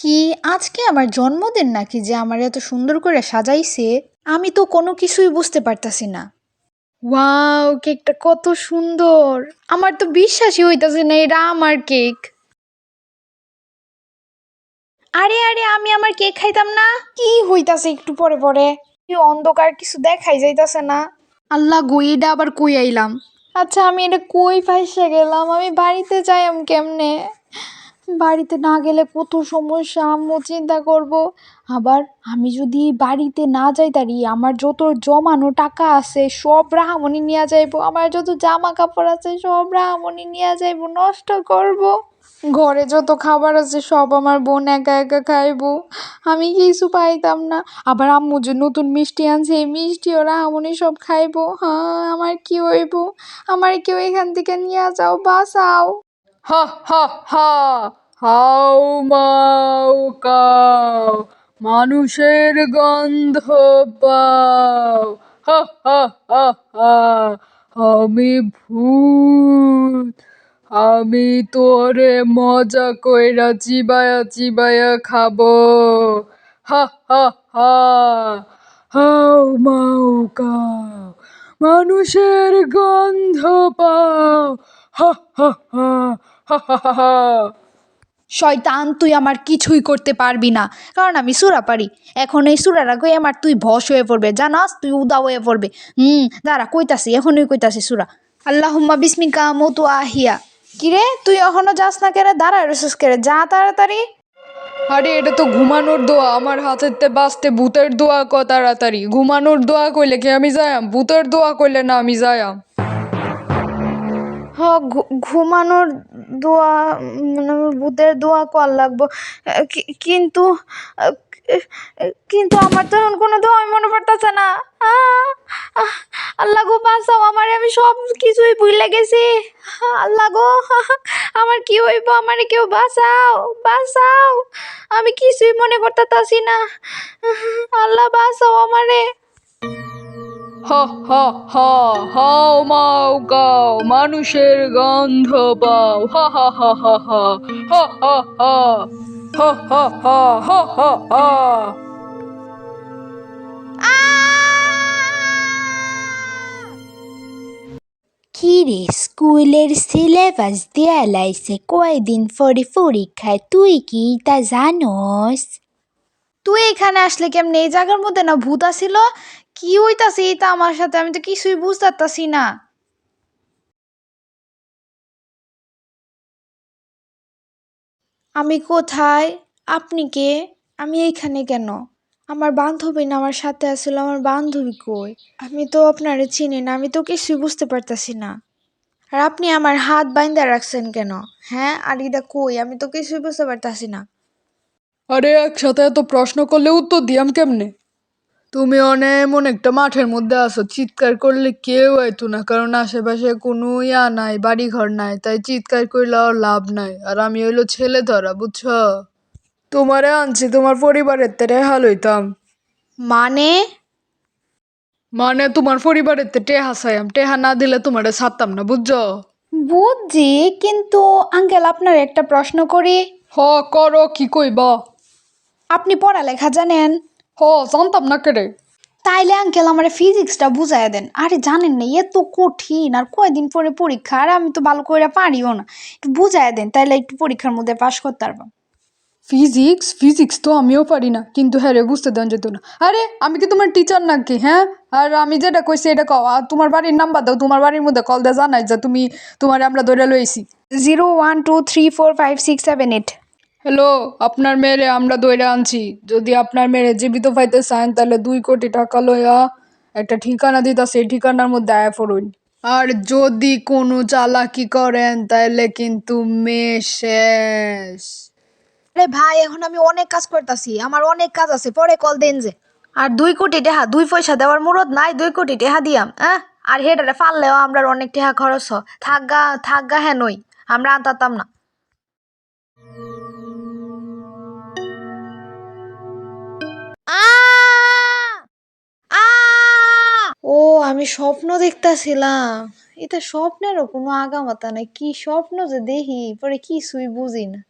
কি আজকে আমার জন্মদিন নাকি যে আমার এত সুন্দর করে সাজাইছে? আমি তো কোনো কিছুই বুঝতে পারতাছি না। ওয়াও, কেকটা কত সুন্দর! আমার তো বিশ্বাসই হইতাছে না এটা আমার কেক। আরে আরে, আমি আমার কেক খাইতাম না? কি হইতাছে একটু পরে পরে? কি অন্ধকার, কিছু দেখাই যাইতাছে না। আল্লাহ গো, এটা আবার কই আইলাম? আচ্ছা আমি এটা কই ফাইসে গেলাম? আমি বাড়িতে যাই আমি কেমনে? বাড়িতে না গেলে কত সমস্যা, আম্মু চিন্তা করব। আবার আমি যদি বাড়িতে না যাই তারি, আমার যত জমানো টাকা আছে সব রাহামণি নিয়ে যাইব। আমার যত জামা কাপড় আছে সব রাহামণি নিয়ে যাইব, নষ্ট করব। ঘরে যত খাবার আছে সব আমার বোন একা একা খাইবো। আমি কিছু পাইতাম না। আবার আম্মু যে নতুন মিষ্টি আনছে, এই মিষ্টি ওরা আমনি সব খাইবো। হ্যাঁ আমার কি হইব? আমার কেউ এখান থেকে নিয়ে যাও, বাঁচাও। হ হ, হা। হাউ মাউ মানুষের গন্ধ পাও হা হা হা হা আমি ভূত আমি তোরে মজা কইরা চিবায়া চিবায়া খাব হা হা হা হাউ মাউ কাউ মানুষের গন্ধ পাও হা হা হা হা হা হা শয়তান, তুই আমার কিছুই করতে পারবি না। কারণ আমি সুরা পারি। এখন এই সুরারা কই আমার তুই ভস হয়ে পড়বে। জানাস, তুই উদা হয়ে পড়বে। হুম, দাঁড়া, কইতাছি, এখনই কইতাছি সুরা। আল্লাহুম্মা বিসমিকা মতু আহিয়া কিরে, তুই এখনও যাস না কেরে? দাঁড়া রসুস কেরে? যা তাড়াতাড়ি। আরে, এটা তো ঘুমানোর দোয়া। আমার হাতেতে বাঁচতে ভূতের দোয়া ক তাড়াতাড়ি? ঘুমানোর দোয়া কইলে কি আমি যায়াম? ভূতের দোয়া কইলে না আমি ঘু- ঘুমানোর দোয়া মানে ভূতের দোয়া কর লাগবো। কিন্তু কিন্তু আমার তো এখন কোনো দোয়াই মনে পড়তেছে না। আল্লাহ গো বাঁচাও আমার, আমি সব কিছুই ভুলে গেছি। আল্লাহ গো, আমার কি হইব, আমার কেউ বাঁচাও বাঁচাও। আমি কিছুই মনে করতেছি না। আল্লাহ বাঁচাও আমারে। হা হা হা হাও মাও গাও মানুষের গন্ধ পাও হা হা হা হা হা হা হা হা হা হা হা হা হা হা কি রে স্কুলের সিলেবাস দেয়া লাইছে কয়দিন পরে পরীক্ষায় তুই কি তা জানোস তুই এখানে আসলে কেমনে এই জায়গার মধ্যে না ভূত আসিল কি হইতাছে এটা আমার সাথে? আমি তো কিছুই বুঝতে না। আমি কোথায়? আপনি কে? আমি এইখানে কেন? আমার বান্ধবী না আমার সাথে আসলে? আমার বান্ধবী কই? আমি তো আপনারে চিনি না, আমি তো কিছুই বুঝতে পারতাছি না। আর আপনি আমার হাত বাইন্দা রাখছেন কেন? হ্যাঁ আর এটা কই? আমি তো কিছুই বুঝতে পারতাছি না। আরে একসাথে এত প্রশ্ন করলে উত্তর দিয়াম কেমনে? তুমি অনেক এমন একটা মাঠের মধ্যে আছো চিৎকার করলে কেউ আইতো না কারণ আশেপাশে কোনো ইয়া নাই বাড়ি ঘর নাই তাই চিৎকার করলে আর লাভ নাই আর আমি হইল ছেলে ধরা বুঝছ? তোমারে আনছি তোমার পরিবারের তে রেহাল হইতাম। মানে? মানে তোমার পরিবারের তে টেহা চাইম টেহা না দিলে তোমারে ছাড়তাম না বুঝছ? বুঝছি কিন্তু আঙ্কেল আপনার একটা প্রশ্ন করি। হ করো কি কইব? আপনি পড়ালেখা জানেন? হ জানতাম না কেরে তাইলে আঙ্কেল আমার ফিজিক্সটা বুঝাই দেন। আরে জানেন না এত কঠিন আর কয়দিন পরে পরীক্ষা আর আমি তো ভালো করে পারিও না। একটু বুঝাই দেন তাইলে একটু পরীক্ষার মধ্যে পাশ করতে পারব ফিজিক্স ফিজিক্স তো আমিও পারি না কিন্তু হ্যাঁ রে বুঝতে দেন যেত না। আরে আমি কি তোমার টিচার নাকি হ্যাঁ? আর আমি যেটা কইছি এটা কও আর তোমার বাড়ির নাম্বার দাও তোমার বাড়ির মধ্যে কল দিয়ে জানাই যে তুমি তোমার আমরা ধরে লইছি। Zero one two three four five six seven eight. Hello আপনার মেয়েরে আমরা দইরা আনছি। যদি আপনার মেয়েরে জীবিত পাইতে চান তাহলে দুই কোটি টাকা লইয়া একটা ঠিকানা দিতা সেই ঠিকানার মধ্যে আয়া পড়ুন। আর যদি কোনো চালাকি করেন তাহলে কিন্তু মেয়ে শেষ। আরে ভাই এখন আমি অনেক কাজ করতেছি আমার অনেক কাজ আছে পরে কল দেন যে। আর দুই কোটি টেহা দুই পয়সা দেওয়ার মুরত নাই দুই কোটি টেহা দিয়াম হ্যাঁ আর হেটারে ফাললেও আমরা অনেক টেহা খরচ থাকগা থাকগা হ্যাঁ নই আমরা আনতাম না। আমি স্বপ্ন দেখতাছিলাম। এটা স্বপ্নেরও কোনো আগামাতা নাই। কি স্বপ্ন যে দেখি, পরে কিছুই বুঝি না